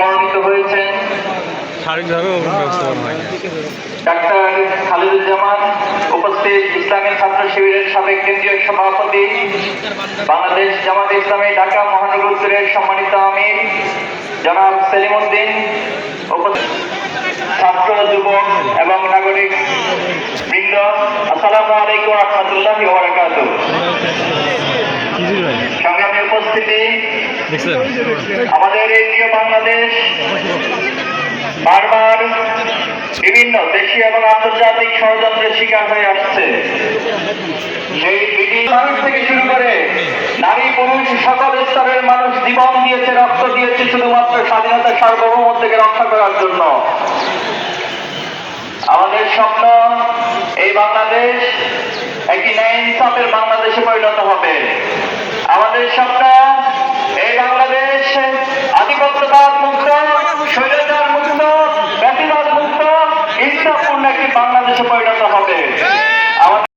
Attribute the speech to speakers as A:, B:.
A: মনোনীত হয়েছেন।
B: শারীরিকভাবেও ব্যবস্থাপনা হয়
A: ডাক্তার খালিদুজ্জামান উপস্থিত ইসলামী ছাত্র শিবিরের সাবেক কেন্দ্রীয় সভাপতি বাংলাদেশ জামাত ইসলামী ঢাকা মহানগর উত্তরের সম্মানিত আমির জনাব সেলিমউদ্দিন উপস্থিত ছাত্র যুবক এবং নাগরিক বৃন্দ আসসালামু আলাইকুম রহমতুল্লাহ উপস্থিতি আমাদের এই প্রিয় বাংলাদেশ বারবার বিভিন্ন দেশীয় এবং আন্তর্জাতিক ষড়যন্ত্রের শিকার হয়ে আসছে। সেই ব্রিটিশ থেকে শুরু করে নারী পুরুষ সকল স্তরের মানুষ জীবন দিয়েছে রক্ত দিয়েছে শুধুমাত্র স্বাধীনতা সার্বভৌমত্বকে রক্ষা করার জন্য। আমাদের স্বপ্ন এই বাংলাদেশ একটি ন্যায় ইনসাফের বাংলাদেশে পরিণত হবে আমাদের স্বপ্ন এই বাংলাদেশ আধিপত্যবাদ মুক্ত স্বৈরাচার মুক্ত ব্যক্তিবাদ মুক্ত ইনসাফপূর্ণ একটি বাংলাদেশে পরিণত হবে।